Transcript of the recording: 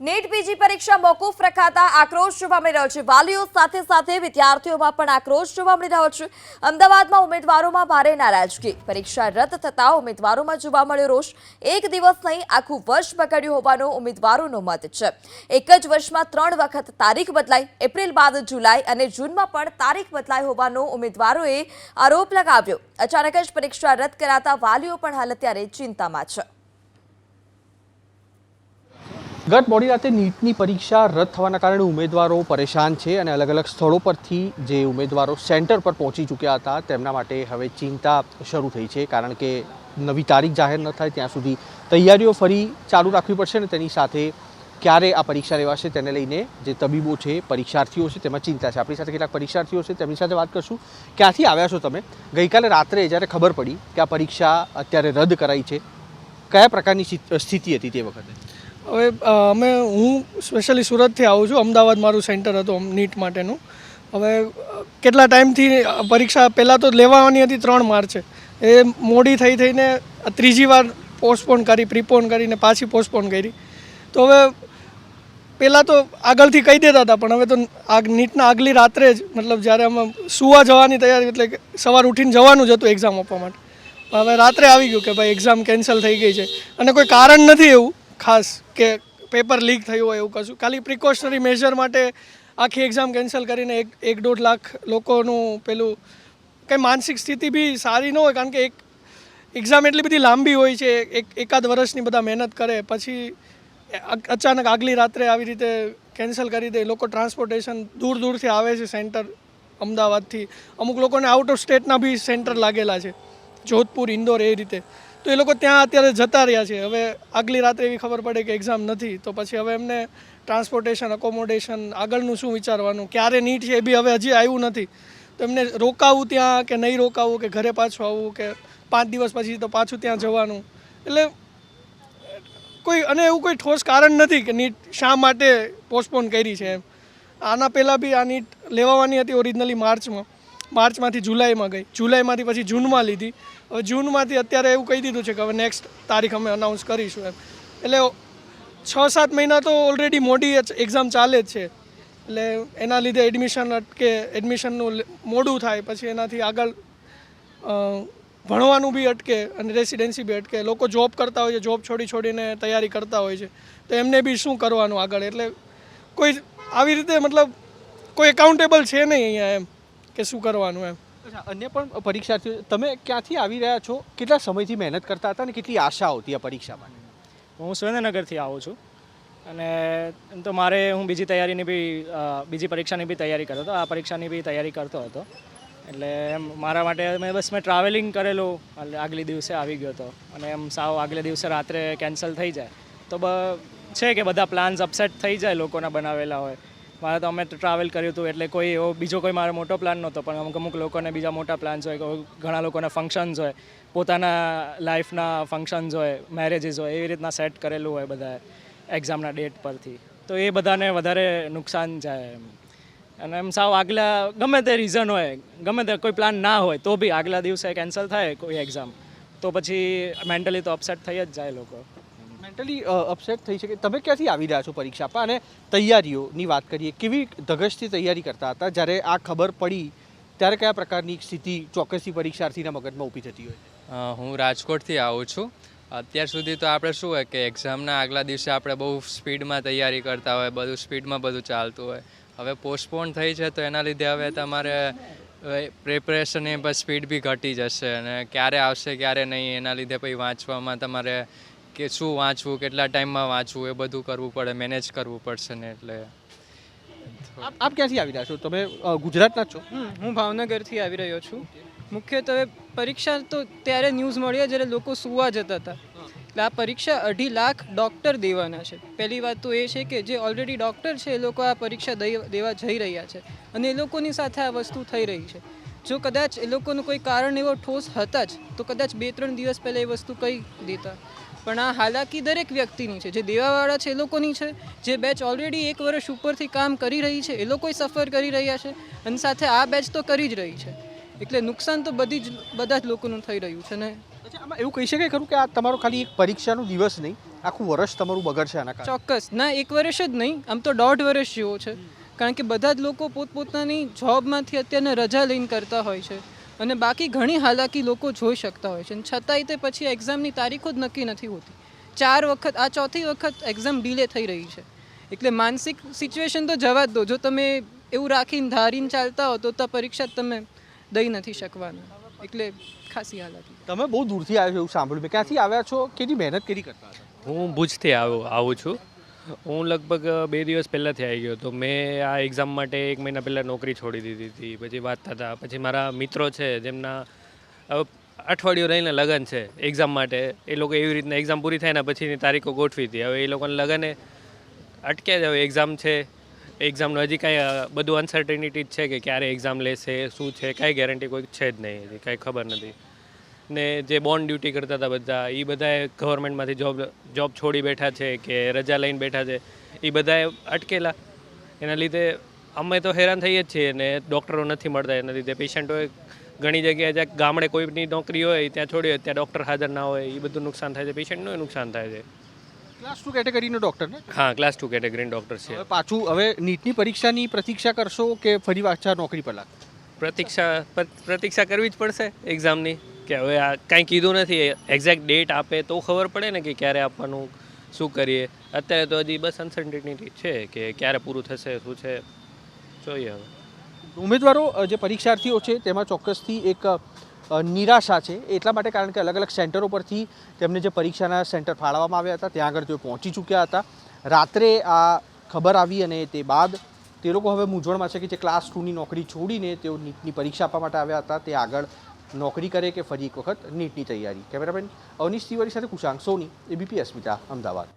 NEET PG પરીક્ષા મોકૂફ રખાતા આક્રોશ જોવા મળી રહ્યો છે. વાલીઓ સાથે સાથે વિદ્યાર્થીઓમાં પણ આક્રોશ જોવા મળી રહ્યો છે. અમદાવાદમાં ઉમેદવારોમાં ભારે નારાજગી. પરીક્ષા રદ થતા ઉમેદવારોમાં જોવા મળ્યો રોષ. એક દિવસ નહીં, આખું વર્ષ બગડ્યું હોવાનો ઉમેદવારોનો મત છે. એક જ વર્ષમાં ત્રણ વખત તારીખ બદલાઈ, એપ્રિલ બાદ જુલાઈ અને જૂનમાં પણ તારીખ બદલાઈ હોવાનો ઉમેદવારોએ આરોપ લગાવ્યો. અચાનક જ પરીક્ષા રદ કરાતા વાલીઓ પણ હાલ અત્યારે ચિંતામાં છે. ગત મોડી રાતે નીટની પરીક્ષા રદ થવાના કારણે ઉમેદવારો પરેશાન છે અને અલગ અલગ સ્થળો પરથી જે ઉમેદવારો સેન્ટર પર પહોંચી ચૂક્યા હતા, તેમના માટે હવે ચિંતા શરૂ થઈ છે. કારણ કે નવી તારીખ જાહેર ન થાય, ત્યાં સુધી તૈયારીઓ ફરી ચાલુ રાખવી પડશે અને તેની સાથે ક્યારે આ પરીક્ષા લેવાશે તેને લઈને જે તબીબો છે, પરીક્ષાર્થીઓ છે, તેમાં ચિંતા છે. આપણી સાથે કેટલાક પરીક્ષાર્થીઓ છે, તેમની સાથે વાત કરશું. ક્યાંથી આવ્યા છો તમે? ગઈકાલે રાત્રે જ્યારે ખબર પડી કે આ પરીક્ષા અત્યારે રદ કરાઈ છે, કયા પ્રકારની સ્થિતિ હતી તે વખતે? હવે અમે, હું સ્પેશિયલી સુરતથી આવું છું. અમદાવાદ મારું સેન્ટર હતું નીટ માટેનું. હવે, કેટલા ટાઈમથી પરીક્ષા પહેલાં તો લેવાની હતી ત્રણ માર્ચે. એ મોડી થઈ થઈને ત્રીજી વાર પોસ્ટપોન કરી પ્રીપોન કરીને પાછી પોસ્ટપોન કરી. તો હવે, પહેલાં તો આગળથી કહી દેતા હતા, પણ હવે તો આગ, નીટના આગલી રાત્રે જ, મતલબ જ્યારે અમે સુવા જવાની તૈયારી, એટલે સવાર ઉઠીને જવાનું જ હતું એક્ઝામ આપવા માટે. હવે રાત્રે આવી ગયું કે ભાઈ એક્ઝામ કેન્સલ થઈ ગઈ છે. અને કોઈ કારણ નથી એવું. ખાસ કે પેપર લીક થયું હોય એવું કશું. ખાલી પ્રિકોશનરી મેજર માટે આખી એક્ઝામ કેન્સલ કરીને એક એક દોઢ લાખ લોકોનું પેલું કંઈ માનસિક સ્થિતિ બી સારી ન હોય, કારણ કે એક એક્ઝામ એટલી બધી લાંબી હોય છે, એક, એકાદ વર્ષની બધા મહેનત કરે, પછી અચાનક આગલી રાત્રે આવી રીતે કેન્સલ કરી દે, લોકો ટ્રાન્સપોર્ટેશન દૂર દૂરથી આવે છે સેન્ટર અમદાવાદથી. અમુક લોકોને આઉટ ઓફ સ્ટેટના બી સેન્ટર લાગેલા છે. જોધપુર, ઇન્દોર એ રીતે. તો એ લોકો ત્યાં અત્યારે જતા રહ્યા છે. હવે આગલી રાત્રે એવી ખબર પડે કે એક્ઝામ નથી. તો પછી હવે એમને ટ્રાન્સપોર્ટેશન અકોમોડેશન આગળનું શું વિચારવાનું? ક્યારે નીટ છે એ બી હવે હજી આવ્યું નથી. તો એમને રોકાવું ત્યાં કે નહીં રોકાવું, કે ઘરે પાછું આવવું, કે પાંચ દિવસ પછી તો પાછું ત્યાં જવાનું? એટલે કોઈ, અને એવું કોઈ ઠોસ કારણ નથી કે નીટ શા માટે પોસ્ટપોન કરી છે એમ. આના પહેલાં બી આ નીટ લેવાની હતી ઓરિજિનલી માર્ચમાં. માર્ચમાંથી જુલાઈમાં ગઈ. જુલાઈમાંથી પછી જૂનમાં લીધી. જૂનમાંથી અત્યારે એવું કહી દીધું છે કે હવે નેક્સ્ટ તારીખ અમે અનાઉન્સ કરીશું એમ. એટલે છ સાત મહિના તો ઓલરેડી મોડી એક્ઝામ ચાલે જ છે. એટલે એના લીધે એડમિશન અટકે એડમિશનનું મોડું થાય. પછી એનાથી આગળ ભણવાનું બી અટકે અને રેસિડેન્સી બી અટકે. લોકો જોબ કરતા હોય છે જોબ છોડી છોડીને તૈયારી કરતા હોય છે. તો એમને બી શું કરવાનું આગળ? એટલે કોઈ આવી રીતે મતલબ કોઈ એકાઉન્ટેબલ છે નહીં અહીંયા એમ કે શું કરવાનું એમ. અન્ય પણ પરીક્ષાર્થીઓ, તમે ક્યાંથી આવી રહ્યા છો? કેટલા સમયથી મહેનત કરતા હતા અને કેટલી આશા હતી આ પરીક્ષા માટે? હું સુરેન્દ્રનગરથી આવું છું. અને એમ તો મારે, હું બીજી તૈયારીની બી બીજી પરીક્ષાની બી તૈયારી કરતો હતો. આ પરીક્ષાની બી તૈયારી કરતો હતો. એટલે એમ મારા માટે મેં બસ મેં ટ્રાવેલિંગ કરેલું. એટલે આગલી દિવસે આવી ગયો હતો. અને એમ સાવ આગલે દિવસે રાત્રે કેન્સલ થઈ જાય. તો છે કે બધા પ્લાન્સ અપસેટ થઈ જાય લોકોના બનાવેલા હોય. મારે તો અમે ટ્રાવેલ કર્યું હતું એટલે કોઈ એવો બીજો કોઈ મારો મોટો પ્લાન નહોતો, પણ અમુક અમુક લોકોને બીજા મોટા પ્લાન્સ હોય ઘણા લોકોને ફંક્શન્સ હોય, પોતાના લાઈફના ફંક્શન્સ હોય મેરેજીસ હોય, એવી રીતના સેટ કરેલું હોય બધા એક્ઝામના ડેટ પરથી. તો એ બધાને વધારે નુકસાન જાય એમ. અને એમ સાવ આગલા, ગમે તે રીઝન હોય, ગમે તે કોઈ પ્લાન ના હોય, તો બી આગલા દિવસે કેન્સલ થાય કોઈ એક્ઝામ તો પછી મેન્ટલી તો અપસેટ થઈ જ જાય લોકો. મેન્ટલી અપસેટ થઈ શકે. તમે ક્યાંથી આવી રહ્યા છો પરીક્ષા આપવા? અને તૈયારીઓની વાત કરીએ, કેવી ધગશથી તૈયારી કરતા હતા? જ્યારે આ ખબર પડી, ત્યારે કયા પ્રકારની સ્થિતિ ચોક્કસથી પરીક્ષાર્થીના મગજમાં ઊભી થતી હોય? હું રાજકોટથી આવું છું. અત્યાર સુધી તો આપણે શું હોય કે એક્ઝામના આગલા દિવસે આપણે બહુ સ્પીડમાં તૈયારી કરતા હોય, બધું સ્પીડમાં બધું ચાલતું હોય. હવે પોસ્ટપોન થઈ છે તો એના લીધે હવે તમારે પ્રિપરેશન એ સ્પીડ બી ઘટી જશે. અને ક્યારે આવશે, ક્યારે નહીં, એના લીધે પછી વાંચવામાં તમારે કે શું વાંચવું કેટલા ટાઈમમાં વાંચવું એ બધું કરવું પડે મેનેજ કરવું પડશે ને એટલે. આપ આપ ક્યાંથી આવી રહ્યા છો? તમે અ, ગુજરાતના જ છો? હું ભાવનગરથી આવી રહ્યો છું. મુખ્યત્વે પરીક્ષા તો ત્યારે ન્યૂઝ મળ્યા જ્યારે લોકો સુવા જતા હતા. એટલે આ પરીક્ષા અઢી લાખ ડૉક્ટર દેવાના છે. પહેલી વાત તો એ છે કે જે ઓલરેડી ડૉક્ટર છે એ લોકો આ પરીક્ષા દઈ- દેવા જઈ રહ્યા છે. અને એ લોકોની સાથે આ વસ્તુ થઈ રહી છે. જો કદાચ એ લોકોનું કોઈ કારણ એવો ઠોસ હતા જ તો કદાચ બે ત્રણ દિવસ પહેલાં એ વસ્તુ કહી દેતા. પણ આ હાલાકી દરેક વ્યક્તિની છે. જે દેવાવાળા છે એ લોકોની છે. જે બેચ ઓલરેડી એક વર્ષ ઉપરથી કામ કરી રહી છે એ લોકોય સફર કરી રહ્યા છે અને સાથે આ બેચ તો કરી જ રહી છે. એટલે નુકસાન તો બધી જ બધા જ લોકોનું થઈ રહ્યું છે ને? આમાં એવું કહી શકાય ખરું કે આ તમારો ખાલી એક પરીક્ષાનો દિવસ નહીં આખું વર્ષ તમારું બગડશે આના કારણે? ચોક્કસ. ના એક વર્ષ જ નહીં આમ તો દોઢ વર્ષ જેવો છે. કારણ કે બધા જ લોકો પોતપોતાની જોબમાંથી અત્યારના રજા લઈને કરતા હોય છે. અને બાકી ઘણી હાલાકી લોકો જોઈ શકતા હોય છે. અને છતાંય તે પછી એક્ઝામની તારીખો જ નક્કી નથી હોતી. ચાર વખત આ ચોથી વખત એક્ઝામ ડીલે થઈ રહી છે. એટલે માનસિક સિચ્યુએશન તો જવા જ દો. જો તમે એવું રાખીને ધારીને ચાલતા હો તો તો પરીક્ષા જ તમે દઈ નથી શકવાના. એટલે ખાસી હાલાકી. તમે બહુ દૂરથી આવ્યો છો એવું સાંભળ્યું. મેં ક્યાંથી આવ્યા છો? કેટલી મહેનત કરી કરતા હું ભુજથી આવ્યો આવું છું. હું લગભગ બે દિવસ પહેલાંથી આવી ગયો તો મેં આ એક્ઝામ માટે એક મહિના પહેલાં નોકરી છોડી દીધી હતી. પછી વાત હતા પછી મારા મિત્રો છે, જેમના અઠવાડિયું રહીને લગ્ન છે એક્ઝામ માટે. એ લોકો એવી રીતના એક્ઝામ પૂરી થાય ને પછીની તારીખો ગોઠવી હતી. હવે એ લોકોને લગ્ને અટક્યા જ હવે એક્ઝામ છે. એક્ઝામનું હજી કાંઈ બધું અનસર્ટેનિટી જ છે કે ક્યારે એક્ઝામ લેશે, શું છે, કાંઈ ગેરંટી કોઈ છે જ નહીં. કાંઈ ખબર નથી. ને જે બોન્ડ ડ્યુટી કરતા હતા બધા એ બધાએ ગવર્મેન્ટમાંથી જોબ જોબ છોડી બેઠા છે કે રજા લઈને બેઠા છે એ બધાએ અટકેલા. એના લીધે અમે તો હેરાન થઈએ જ છીએ ને ડૉક્ટરો નથી મળતા એના લીધે. પેશન્ટોએ ઘણી જગ્યાએ જ્યાં ગામડે કોઈની નોકરી હોય ત્યાં છોડી હોય ત્યાં ડૉક્ટર હાજર ના હોય એ બધું નુકસાન થાય છે. પેશન્ટનું નુકસાન થાય છે. ક્લાસ ટુ કેટેગરીનો ડૉક્ટર ને? હા ક્લાસ ટુ કેટેગરીનો ડૉક્ટર છે. પાછું હવે નીટની પરીક્ષાની પ્રતીક્ષા કરશો કે ફરી પાછા નોકરી પર લાગશો? પ્રતીક્ષા પ્રતીક્ષા કરવી જ પડશે એક્ઝામની કે હવે આ કાંઈ કીધું નથી એક્ઝેક્ટ ડેટ આપે તો ખબર પડે ને કે ક્યારે આપવાનું, શું કરીએ. અત્યારે તો હજી બસ અનસર્ટિનિટી છે કે ક્યારે પૂરું થશે, શું છે. જોઈએ હવે. ઉમેદવારો જે પરીક્ષાર્થીઓ છે તેમાં ચોક્કસથી એક નિરાશા છે. એટલા માટે કારણ કે અલગ અલગ સેન્ટરો પરથી તેમને જે પરીક્ષાના સેન્ટર ફાળવવામાં આવ્યા હતા, ત્યાં આગળ તેઓ પહોંચી ચૂક્યા હતા. રાત્રે આ ખબર આવી અને તે બાદ તે લોકો હવે મૂંઝવણમાં છે કે જે ક્લાસ ટુની નોકરી છોડીને તેઓ નીટની પરીક્ષા આપવા માટે આવ્યા હતા, તે આગળ નોકરી કરે કે ફરી એક વખત નીટની તૈયારી. કેમેરામેન અવનીશ તિવારી સાથે કુશાંક સોની, એબીપી અસ્મિતા, અમદાવાદ.